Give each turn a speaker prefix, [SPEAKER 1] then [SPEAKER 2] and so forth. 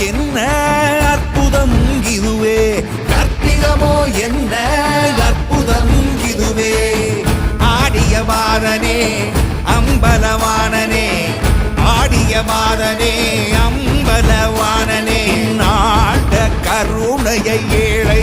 [SPEAKER 1] என்ன அற்புதம் இதுவே? கற்பிதமோ என்ன அற்புதம் இதுவே? ஆடிய வாரனே அம்பலவானனே ஆடிய வாரனே அம்பலவானனே நாட கருணைய ஏழை